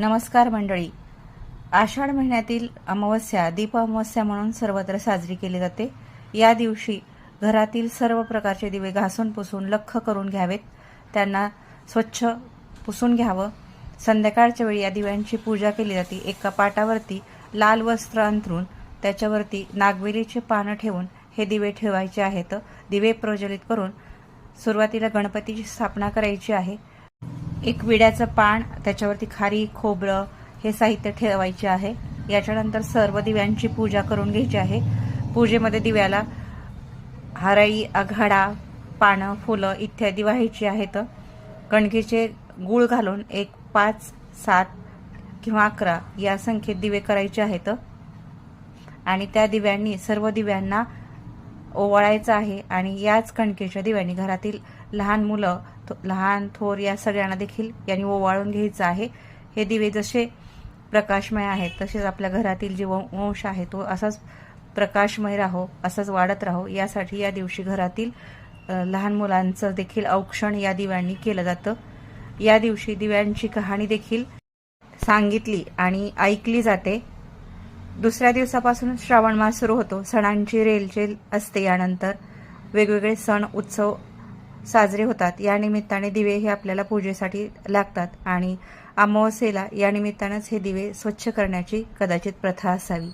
नमस्कार मंडळी. आषाढ महिन्यातील अमावस्या दीप अमावस्या म्हणून सर्वत्र साजरी केली जाते. या दिवशी घरातील सर्व प्रकारचे दिवे घासून पुसून लख्ख करून घ्यावेत. त्यांना स्वच्छ पुसून घ्यावं. संध्याकाळच्या वेळी या दिव्यांची पूजा केली जाते. एका पाटावरती लाल वस्त्र अंथरून त्याच्यावरती नागवेलीचे पानं ठेवून हे दिवे ठेवायचे आहेत. दिवे प्रज्वलित करून सुरुवातीला गणपतीची स्थापना करायची आहे. एक विड्याचं पान त्याच्यावरती खारी खोबरं हे साहित्य ठेवायचे आहे. याच्यानंतर सर्व दिव्यांची पूजा करून घ्यायची आहे. पूजेमध्ये दिव्याला हरळी आघाडा पानं फुलं इत्यादी व्हायची आहेत. कणकेचे गुळ घालून एक पाच सात किंवा अकरा या संख्येत दिवे करायचे आहेत. आणि त्या दिव्यांनी सर्व दिव्यांना ओवाळायचं आहे आणि याच कणकेच्या दिव्यांनी घरातील लहान मुलं थो- लहान थोर या सगळ्यांना देखील यांनी ओवाळून घ्यायचं आहे. हे दिवे जसे प्रकाशमय आहेत तसेच आपल्या घरातील जे वंश आहे तो असाच प्रकाशमय राहो असाच वाढत राहो. यासाठी या दिवशी घरातील लहान मुलांचं देखील औक्षण या दिव्यांनी केलं जातं. या दिवशी दिव्यांची कहाणी देखील सांगितली आणि ऐकली जाते. दुसऱ्या दिवसापासून श्रावण मास सुरू होतो. सणांची रेलचेल असते. यानंतर वेगवेगळे सण उत्सव साजरे होतात. या निमित्ताने दिवे हे आपल्याला पूजेसाठी लागतात आणि अमावस्येला या निमित्तानंच हे दिवे स्वच्छ करण्याची कदाचित प्रथा असावी.